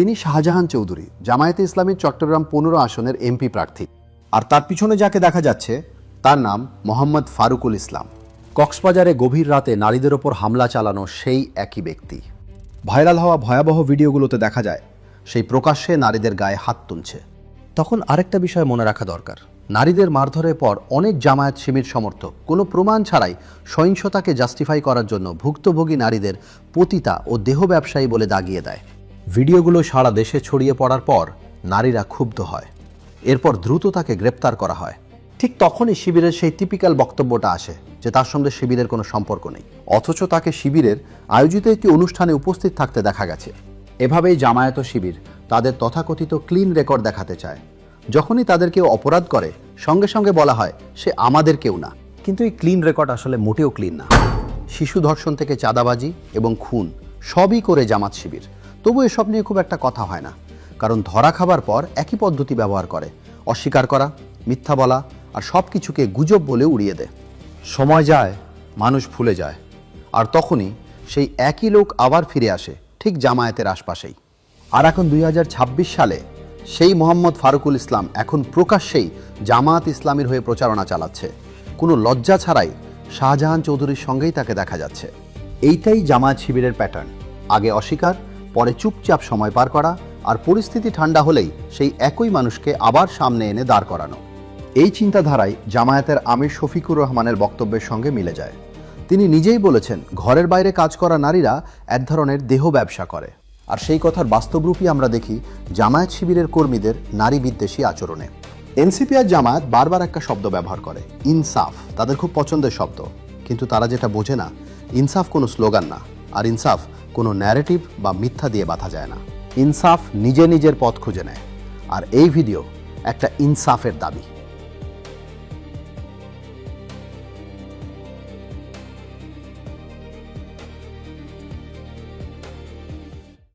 তিনি শাহজাহান চৌধুরী, জামায়াতে ইসলামী চট্টগ্রাম পনেরো আসনের এমপি প্রার্থী। আর তার পিছনে যাকে দেখা যাচ্ছে, তার নাম মোহাম্মদ ফারুকুল ইসলাম। কক্সবাজারে গভীর রাতে নারীদের ওপর হামলা চালানো সেই একই ব্যক্তি। ভাইরাল হওয়া ভয়াবহ ভিডিওগুলোতে দেখা যায়, সেই প্রকাশ্যে নারীদের গায়ে হাত তুলছে। তখন আরেকটা বিষয় মনে রাখা দরকার। নারীদের মারধরের পর অনেক জামায়াত শিবির সমর্থক কোনো প্রমাণ ছাড়াই সহিংসতাকে জাস্টিফাই করার জন্য ভুক্তভোগী নারীদের পতিতা ও দেহ ব্যবসায়ী বলে দাগিয়ে দেয়। ভিডিওগুলো সারা দেশে ছড়িয়ে পড়ার পর নারীরা ক্ষুব্ধ হয়। এরপর দ্রুত তাকে গ্রেপ্তার করা হয়। ঠিক তখনই শিবিরের সেই টিপিক্যাল বক্তব্যটা আসে যে তার সঙ্গে শিবিরের কোনো সম্পর্ক নেই। অথচ তাকে শিবিরের আয়োজিত একটি অনুষ্ঠানে উপস্থিত থাকতে দেখা গেছে। এভাবেই জামায়াত শিবির তাদের তথাকথিত ক্লিন রেকর্ড দেখাতে চায়। যখনই তাদের কেউ অপরাধ করে, সঙ্গে সঙ্গে বলা হয়, সে আমাদের কেউ না। কিন্তু এই ক্লিন রেকর্ড আসলে মোটেও ক্লিন না। শিশু ধর্ষণ থেকে চাঁদাবাজি এবং খুন সবই করে জামাত শিবির। তবু এসব নিয়ে খুব একটা কথা হয় না। কারণ ধরা খাবার পর একই পদ্ধতি ব্যবহার করে। অস্বীকার করা, মিথ্যা বলা আর সব কিছুকে গুজব বলে উড়িয়ে দেয়। সময় যায়, মানুষ ভুলে যায়। আর তখনই সেই একই লোক আবার ফিরে আসে, ঠিক জামায়াতের আশপাশেই। আর এখন দুই হাজার ছাব্বিশ সালে সেই মোহাম্মদ ফারুকুল ইসলাম এখন প্রকাশ্যেই জামায়াত ইসলামীর হয়ে প্রচারণা চালাচ্ছে। কোনো লজ্জা ছাড়াই শাহজাহান চৌধুরীর সঙ্গেই তাকে দেখা যাচ্ছে। এইটাই জামায়াত শিবিরের প্যাটার্ন আগে অস্বীকার পরে চুপচাপ সময় পার করা আর পরিস্থিতি ঠান্ডা হলেই সেই একই মানুষকে আবার সামনে এনে দাঁড় করানো। এই চিন্তাধারায় জামায়াতের আমির শফিকুর রহমানের বক্তব্যের সঙ্গে মিলে যায়। তিনি নিজেই বলেছেন, ঘরের বাইরে কাজ করা নারীরা এক ধরনের দেহ ব্যবসা করে। আর সেই কথার বাস্তবরূপই আমরা দেখি জামায়াত শিবিরের কর্মীদের নারী বিদ্বেষী আচরণে। এনসিপি আর জামায়াত বারবার একটা শব্দ ব্যবহার করে, ইনসাফ, তাদের খুব পছন্দের শব্দ। কিন্তু তারা যেটা বোঝে না, ইনসাফ কোনো স্লোগান না। আর ইনসাফ কোনো ন্যারেটিভ বা মিথ্যা দিয়ে বাঁধা যায় না। ইনসাফ নিজে নিজের পথ খুঁজে নেয়। আর এই ভিডিও একটা ইনসাফের দাবি।